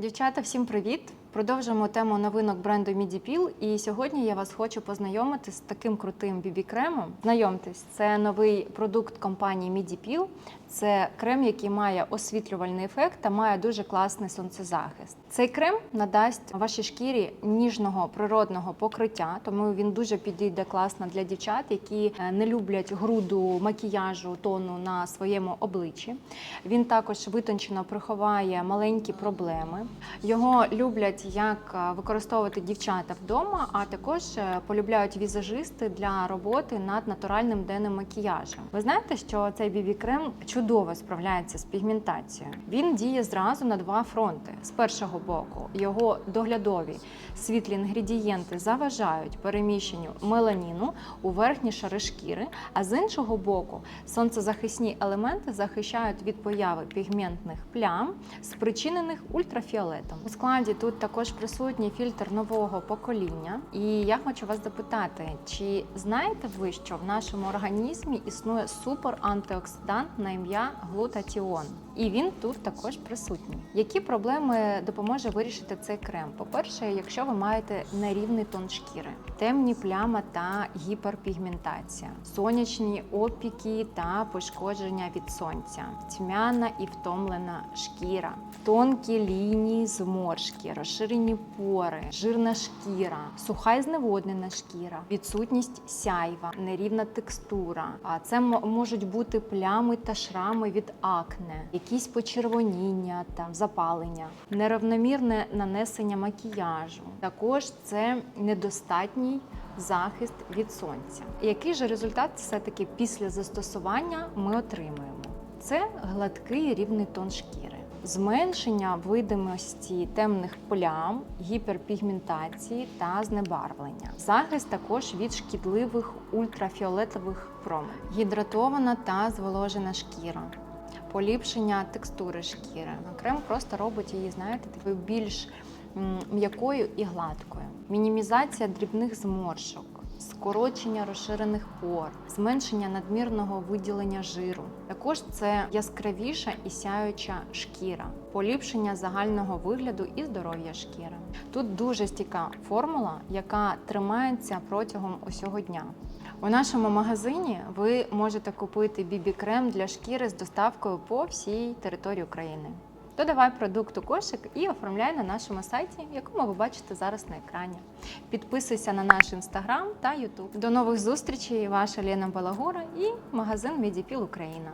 Дівчата, всім привіт! Продовжуємо тему новинок бренду Midipil. І сьогодні я вас хочу познайомити з таким крутим бібі-кремом. Знайомтесь, це новий продукт компанії Midipil. Це крем, який має освітлювальний ефект та має дуже класний сонцезахист. Цей крем надасть вашій шкірі ніжного природного покриття, тому він дуже підійде класно для дівчат, які е, не люблять груду макіяжу тону на своєму обличчі. Він також витончено приховає маленькі проблеми. Його люблять як е, використовувати дівчата вдома, а також е, полюбляють візажисти для роботи над натуральним денним макіяжем. Ви знаєте, що цей бібі-крем чудово справляється з пігментацією. Він діє зразу на два фронти. З першого боку, його доглядові світлі інгредієнти заважають переміщенню меланіну у верхні шари шкіри, а з іншого боку, сонцезахисні елементи захищають від появи пігментних плям, спричинених ультрафіолетом. У складі тут також присутній фільтр нового покоління. І я хочу вас запитати, чи знаєте ви, що в нашому організмі існує супер антиоксидант на ім'я глутатіон? І він тут також присутній. Які проблеми допоможе вирішити цей крем? По-перше, якщо ви маєте нерівний тон шкіри, темні пляма та гіперпігментація, сонячні опіки та пошкодження від сонця, тьмяна і втомлена шкіра, тонкі лінії зморшки, розширені пори, жирна шкіра, суха і зневоднена шкіра, відсутність сяйва, нерівна текстура. А це можуть бути плями та шрами від акне, якісь почервоніння та запалення, неравномірне нанесення макіяжу. Також це недостатній захист від сонця. Який же результат все-таки після застосування ми отримуємо? Це гладкий рівний тон шкіри, зменшення видимості темних плям, гіперпігментації та знебарвлення. Захист також від шкідливих ультрафіолетових променів, гідратована та зволожена шкіра. Поліпшення текстури шкіри. Крем просто робить її, знаєте, більш м'якою і гладкою. Мінімізація дрібних зморшок, скорочення розширених пор, зменшення надмірного виділення жиру. Також це яскравіша і сяюча шкіра, поліпшення загального вигляду і здоров'я шкіри. Тут дуже стійка формула, яка тримається протягом усього дня. У нашому магазині ви можете купити бібі-крем для шкіри з доставкою по всій території України. Додавай продукт у кошик і оформляй на нашому сайті, якому ви бачите зараз на екрані. Підписуйся на наш інстаграм та Ютуб. До нових зустрічей! Ваша Лена Балагура і магазин Медіпіл Україна.